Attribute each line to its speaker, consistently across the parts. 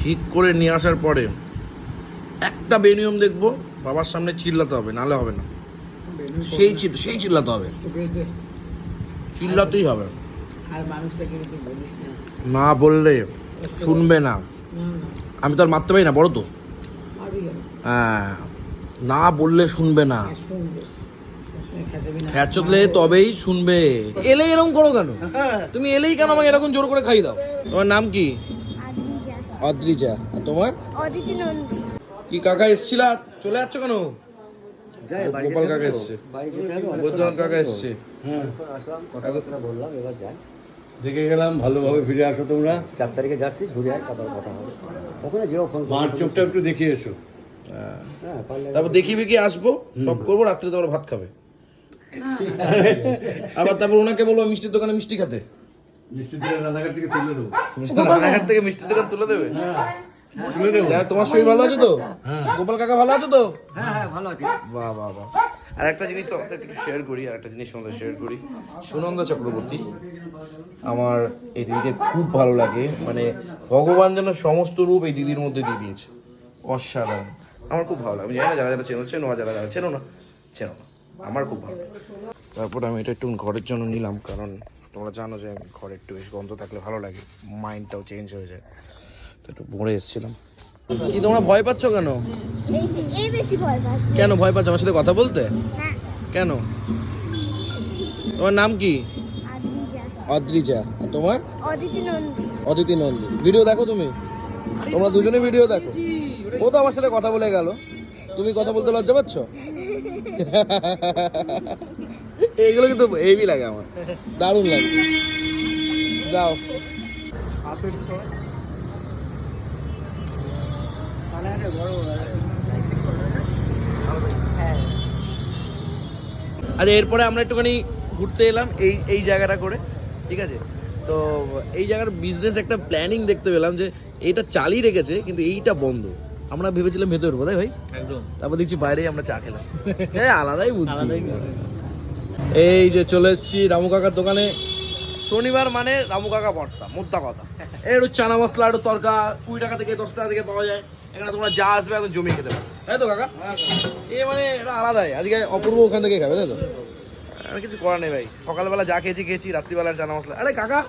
Speaker 1: ঠিক করে নিয়ে আসার পরে একটা বেনিয়ম দেখব বাবার সামনে চিল্লাতে হবে নালে হবে না। সেই সেই চিল্লাতে হবে। চিল্লাতেই হবে।
Speaker 2: না।
Speaker 1: বললে শুনবে না। আমি তো আর মারতে পারি না বড় তো। হ্যাঁ না বললে শুনবে না।
Speaker 2: না।
Speaker 1: খ্যাচলে তবেই শুনবে। এলে এরকম করো কেন? তুমি এলেই কেন আমাকে এরকম জোর করে খাই দাও? তোমার নাম কি? অদ্রিজা। আর তোমার?
Speaker 3: অদিতি নন্দী।
Speaker 1: কি কাকা এসছিল? চলে যাচ্ছ কেন? গোপাল কাকা এসছে। বৈদ্যনাথ কাকা এসছে।
Speaker 4: বললাম এবার যাই।
Speaker 5: দেখে গেলাম ভালোভাবে ফিরে আসো তোমরা।
Speaker 4: চার তারিখে যাচ্ছিস ঘুরে আয় তারপর কথা হবে। ওখানে যেও ফোন
Speaker 5: মার চোখটা একটু দেখিয়ে এসো।
Speaker 1: হ্যাঁ।
Speaker 4: হ্যাঁ
Speaker 1: তারপর দেখিবি কি আসব সব করব রাত্রে তারপর ভাত খাবে। আবার তারপর ওনাকে বলব মিষ্টির দোকানে মিষ্টি খেতে।
Speaker 5: মিষ্টি দিয়ে রান্নাঘাট থেকে তুলে দেবো।
Speaker 1: রানাঘাট থেকে মিষ্টির দোকান তুলে দেবে? হ্যাঁ, তোমার শরীর ভালো আছে তো? গোপাল কাকা ভালো আছে তো?
Speaker 4: হ্যাঁ হ্যাঁ ভালো আছি।
Speaker 1: বাহ বাহ বাহ। আর একটা জিনিস তো আপনাদের একটু শেয়ার করি আর একটা জিনিস তোমাদের শেয়ার করি। সুনন্দা চক্রবর্তী আমার এই দিদিকে খুব ভালো লাগে। মানে ভগবান যেন সমস্ত রূপ এই দিদির মধ্যে দিয়ে দিয়েছে। অসাধারণ। আমার খুব ভালো লাগে। আমি জানি না যারা যারা চেনো চেনো যারা যারা চেনো না চেনো না। আমার খুব ভালো লাগে। তারপর আমি এটা একটু ঘরের জন্য নিলাম কারণ তোমরা জানো যে ঘরে একটু বেশি গন্ধ থাকলে ভালো লাগে মাইন্ডটাও চেঞ্জ হয়ে যায়। তো একটু ভরে এসেছিলাম। কি তোমরা ভয় পাচ্ছ কেন?
Speaker 3: এই যে এই বেশি ভয় পাচ্ছে।
Speaker 1: কেন ভয় পাচ্ছ? আমার সাথে কথা বলতে? কেন? তোমার নাম কি? অদ্রিজা। আর তোমার?
Speaker 3: অদিতি নন্দী।
Speaker 1: অদিতি নন্দী। ভিডিও দেখো তুমি? তোমরা দুজনে ভিডিও দেখো। ও তো আমার সাথে কথা বলে গেল। তুমি কথা বলতে লজ্জা পাচ্ছ? এইগুলো কিন্তু হেভি লাগে আমার। দারুণ লাগে। যাও। আচ্ছা এরপরে আমরা একটুখানি ঘুরতে এলাম এই এই জায়গাটা করে ঠিক আছে? তো এই জায়গার বিজনেস একটা প্ল্যানিং দেখতে পেলাম যে এইটা চালিয়ে রেখেছে কিন্তু এইটা বন্ধ। আমরা ভেবেছিলাম ভেতরে বোধহয় ভাই?
Speaker 2: একদম।
Speaker 1: তারপর দেখছি বাইরেই আমরা চা খেলাম। হ্যাঁ আলাদাই বুদ্ধি। এই যে চলে এসেছি রামু কাকার দোকানে। শনিবার মানে রামু কাকা বর্ষা মোদ্দা কথা। একটু চানা মশলা একটু তরকা কুড়ি টাকা থেকে দশ টাকা থেকে পাওয়া যায়। এখানে তোমরা যা আসবে একদম জমি খেতে পারো তাই তো কাকা? এ মানে এটা আলাদাই। আজকে অপূর্ব ওখান থেকে খাবে তাই তো? আর কিছু করার নেই ভাই। সকালবেলা যা খেয়েছি খেয়েছি রাত্রিবেলার চানা মশলা। আরে কাকা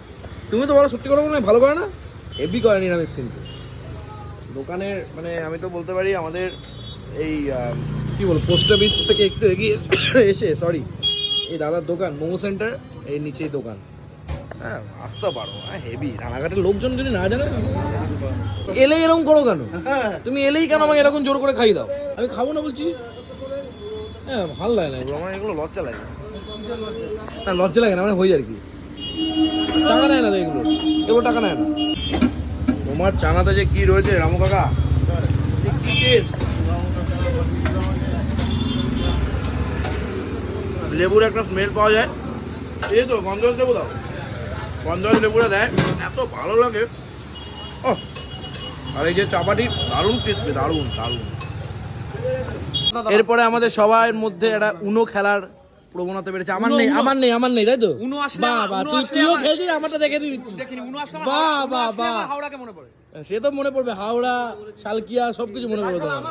Speaker 1: তুমি তো বলো সত্যি করে বলো ভালো করে না? হেভি করে নিরামিষ কিন্তু। দোকানের মানে আমি তো বলতে পারি আমাদের এই কি বল পোস্ট অফিস থেকে একটু এগিয়ে এসে সরি এই দাদার দোকান মোমো সেন্টার এই নিচেই দোকান। হ্যাঁ আসতে পারো হ্যাঁ হেভি রানাঘাটের লোকজন যদি না জানে এলে এরকম করো কেন? তুমি এলেই কেন আমাকে এরকম জোর করে খাই দাও? আমি খাব না বলছি। হ্যাঁ ভালো লাগে না আমার এগুলো লজ্জা লাগে। না লজ্জা লাগে না মানে হয়ে যায় আর কি। টাকা নেয় না তো এগুলো। এগুলো টাকা নেয় না। তোমার চানাতে যে কি রয়েছে রামু কাকা? কি? লেবুর একটা স্মেল পাওয়া যায়। এই তো গন্ধরাজ লেবু দাও। গন্ধরাজ লেবুটা দেয় এত ভালো লাগে। ও আর এই যে চাপাটি দারুণ ক্রিস্পি দারুণ দারুণ। এরপরে আমাদের সবার মধ্যে একটা উনো খেলার প্রবণতা বেড়েছে। আমার নেই আমার নেই আমার নেই তাই তো?
Speaker 2: উনো আসলে আমার-
Speaker 1: বাহ তুই তুইও
Speaker 2: আমার-
Speaker 1: খেলছিস আমারটা দেখে দিয়ে দিচ্ছি
Speaker 2: দেখিনি উনো আসলে আমার-
Speaker 1: বাহ,
Speaker 2: আসলে হাওড়াকে মনে পড়ে।
Speaker 1: সে তো মনে পড়বে হাওড়া শালকিয়া সবকিছু মনে পড়বে তোমার।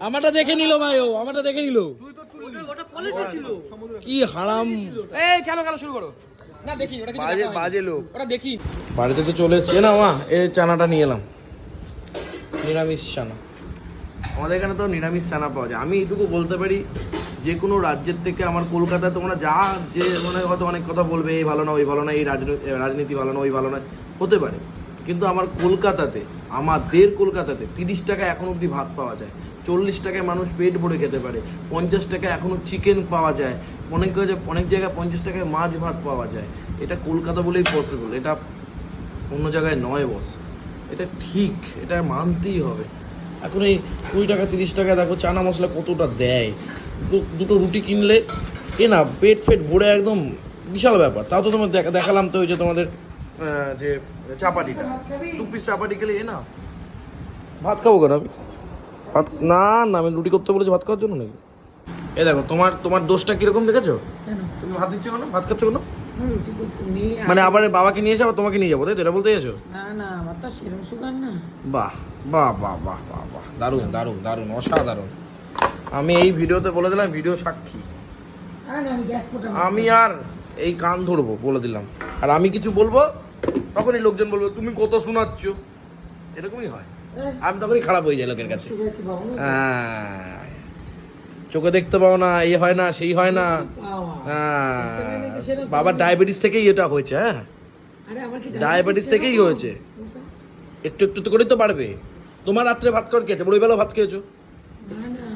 Speaker 1: আমারটা দেখে নিল ভাই ও আমারটা দেখে নিল। কি হারাম?
Speaker 2: এই খেলো খেলো শুরু করো। না দেখি ওটা কিছু
Speaker 1: বাজে বাজে লোক।
Speaker 2: ওটা দেখি।
Speaker 1: বাড়িতে তো চলে এসছে না মা? এই চানাটা নিয়ে এলাম। নিরামিষ চানা। আমাদের এখানে তো নিরামিষ চানা পাওয়া যায়। আমি এইটুকু বলতে পারি যে কোনো রাজ্যের থেকে আমার কলকাতায় তোমরা যা যে মানে হয়তো অনেক কথা বলবে এই ভালো না ওই ভালো না এই রাজনীতি রাজনীতি ভালো না ওই ভালো না হতে পারে। কিন্তু আমার কলকাতাতে আমাদের কলকাতাতে তিরিশ টাকা এখন অবধি ভাত পাওয়া যায়। চল্লিশ টাকায় মানুষ পেট ভরে খেতে পারে পঞ্চাশ টাকায় এখনও চিকেন পাওয়া যায় অনেক জায়গায় অনেক জায়গায় পঞ্চাশ টাকায় মাছ ভাত পাওয়া যায়। এটা কলকাতা বলেই পসিবল এটা অন্য জায়গায় নয় বস এটা ঠিক এটা মানতেই হবে। এখন এই কুড়ি টাকা তিরিশ টাকা দেখো চানা মশলা কতটা দেয়। দু- দুটো রুটি কিনলে এ না পেট ফেট ভরে একদম বিশাল ব্যাপার। তাও তো তোমার দেখা- দেখালাম তো ওই যে তোমাদের যে চাপাটিটা। দু পিস চাপাটি খেলে এ না। ভাত খাব কেন আমি? ভাত না না আমি রুটি করতে বলেছি ভাত খাওয়ার জন্য নাকি? এ দেখো তোমার তোমার দোষটা কীরকম দেখেছ? তুমি ভাত দিচ্ছ কেন? ভাত খাচ্ছ কেন? মানে আবার বাবাকে নিয়ে আবার তোমাকে নিয়ে যাব তাই তো? এটা বলতে চাইছো?
Speaker 2: না না আমার তো সেরকম সুগার না।
Speaker 1: বাহ বাহ বাহ বাহ বাহ বাহ। দারুণ দারুণ দারুণ অসাধারণ। আমি এই ভিডিওতে বলে দিলাম ভিডিও সাক্ষী।
Speaker 2: আমি
Speaker 1: আমি আর এই কান ধরবো বলে দিলাম। আর আমি কিছু বলব তখনই লোকজন বলবে তুমি কত শোনাচ্ছ? এরকমই হয়। আমি তখনই খারাপ হয়ে যাই লোকের কাছে। হ্যাঁ। চোখে দেখতে পাও না এই হয় না সেই হয় না।
Speaker 2: পাওয়া
Speaker 1: হ্যাঁ। বাবার ডায়াবেটিস থেকেই এটা হয়েছে হ্যাঁ।
Speaker 2: আরে
Speaker 1: ডায়াবেটিস থেকেই হয়েছে। একটু একটু তো করেই তো পারবে। তোমার রাত্রে ভাত করে খেয়েছে বড় বেলা ভাত খেয়েছো?
Speaker 2: না না।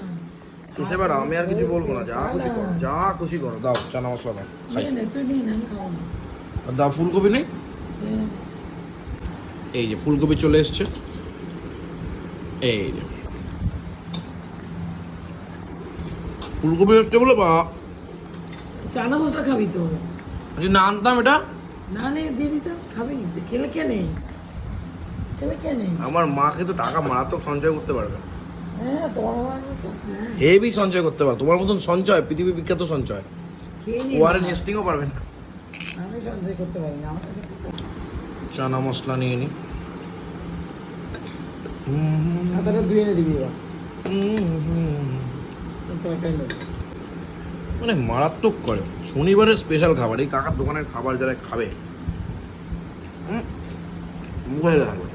Speaker 1: এসে বেড়াও আমি আর কিছু বলব না যা খুশি করো যা খুশি করো। দাও চানা মশলা দাও খাই।
Speaker 2: নে, নে, তুই নিয়ে না আমি খাব না।
Speaker 1: আর দাও ফুলকপি নেই? এই যে ফুলকপি চলে এসছে। এই ফুলকপি হচ্ছে বলে বা
Speaker 2: চানা মশলা খাবি তো।
Speaker 1: যদি না আনতাম এটা?
Speaker 2: না নে দিয়ে দিতাম খাবি খেলে কে নেই? খেলে কে নেই?
Speaker 1: আমার মাকে তো টাকা মারাত্মক সঞ্চয় করতে পারবে।
Speaker 2: হ্যাঁ তোমার তো, হ্যাঁ।
Speaker 1: হেভি সঞ্চয় করতে পারবে। তোমার মতন সঞ্চয় পৃথিবী বিখ্যাত সঞ্চয়। ওয়ারেন হেস্টিংও পারবে না।
Speaker 2: আমি সঞ্চয় করতে পারি না আমার কাছে
Speaker 1: চানা মশলা নিয়ে নি।
Speaker 2: হাতাটা ধুয়ে এনে দিবি এবার।
Speaker 1: মানে মারাত্মক করে। শনিবারের স্পেশাল খাবার। এই কাকার দোকানের খাবার যারা খাবে মুখে থাকবে।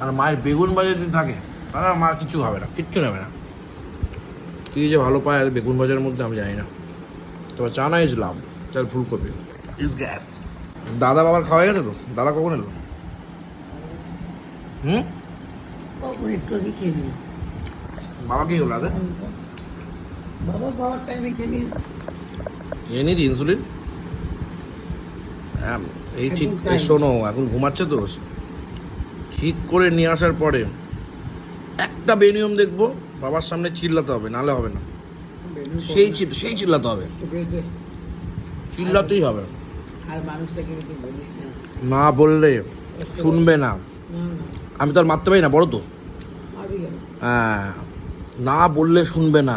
Speaker 1: আর মায়ের বেগুন ভাজা যদি থাকে আর মা কিছু খাবে না কিচ্ছু নেবে না। কি যে ভালো পায় আর বেগুন ভাজার মধ্যে আমি জানি না। তবে চানা ইজ লাভ চাল ফুলকপি ইজ গ্যাস দাদা বাবার খাওয়া গেছে তো? দাদা কখন এলো? হুম? বাবা কি হলো
Speaker 2: বাবা বাবার টাইমে খেয়ে নিয়েছে
Speaker 1: এ নিয়েছি ইনসুলিন হ্যাঁ, এই ঠিক শোনো এখন ঘুমাচ্ছে তো। ঠিক করে নিয়ে আসার পরে একটা বেনিয়ম দেখব বাবার সামনে চিল্লাতে হবে নালে হবে না। সেই সেই চিল্লাতে হবে। চিল্লাতেই হবে।
Speaker 2: আর মানুষটাকে না।
Speaker 1: না বললে শুনবে না। আমি তো আর মারতে পারি না বড় তো। হ্যাঁ না বললে শুনবে না।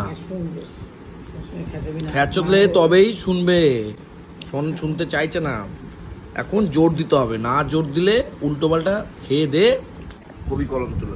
Speaker 2: খেয়াচলে না
Speaker 1: খেঁচলে তবেই শুনবে। শোন শুনতে চাইছে না। এখন জোর দিতে হবে। না জোর দিলে উল্টো পাল্টা খেয়ে দে কবি কলম তুলে।